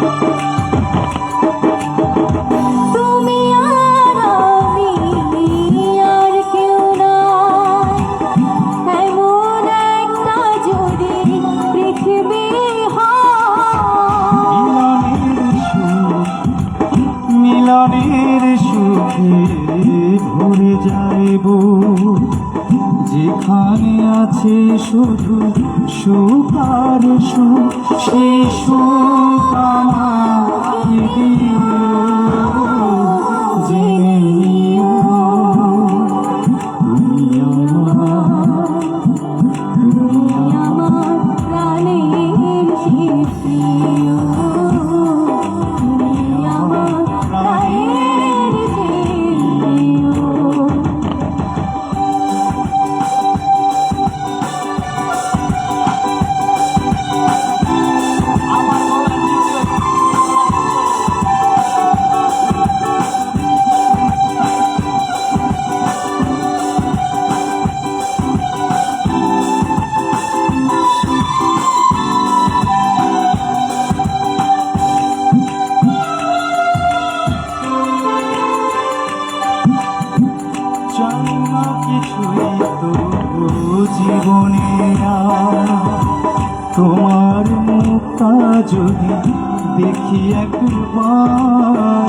Música সুখে ভরে যাইব। যেখানে আছে শুধু সুখ সু শিশু সেই সুখ আমার তোমার মুখটা যদি দেখি একবার।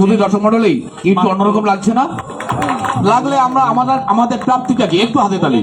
ইনি দর্শক মন্ডলেই একটু অন্যরকম লাগছে না? লাগলে আমরা আমাদের আমাদের প্রাপ্তিটাকে একটু হাতে তালি।